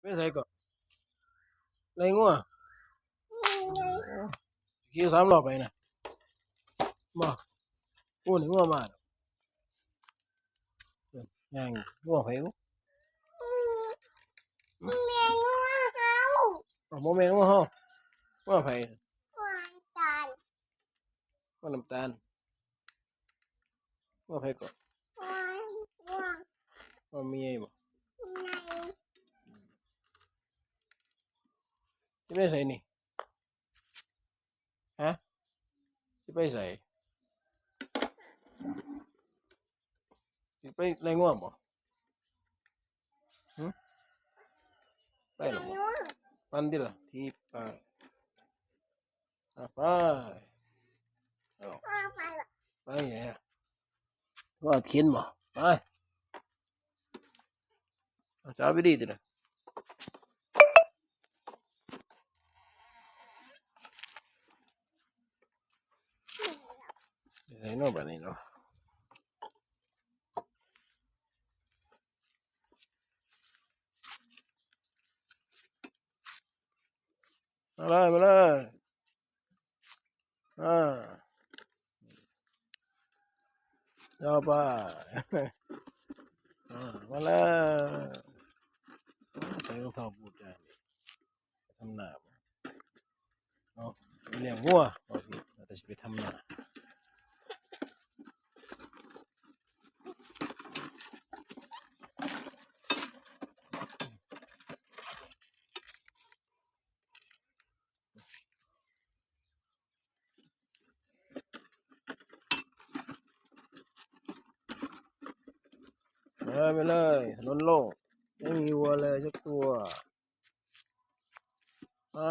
ไม่ใส่ก่อนไรงัวขี่สามรอบไปนะมาโอ้นี่งัวมาแล้วย่างงัวไผกูเมนูเขาอ๋อโมเมนต์งัวเฮางัวไผหวานจานงัวน้ำตาลงัวไผก่อนหวานหวานงัวเมียบ่ใน จะ ไปใส่นี่ฮะจะไปใส่จะไปไรงัวบ่หึไปหรอบ่นูมันดิล่ะที่ไปไปไปไปแย่ว่าเขียนบ่ไปจ้าไปดีติล่ะ ส่น่นแบบนี้เนาะมาเลยมาเลยอ่าเอาไปมาเลยใส่รองเท้าบูทได้ทำหน้าเอาไปเลี้ยงวัวเอาสิเราจะไปทำหน้า เลยไปเลยถนนโล่งไม่มีวัวเลยสักตัวอ่า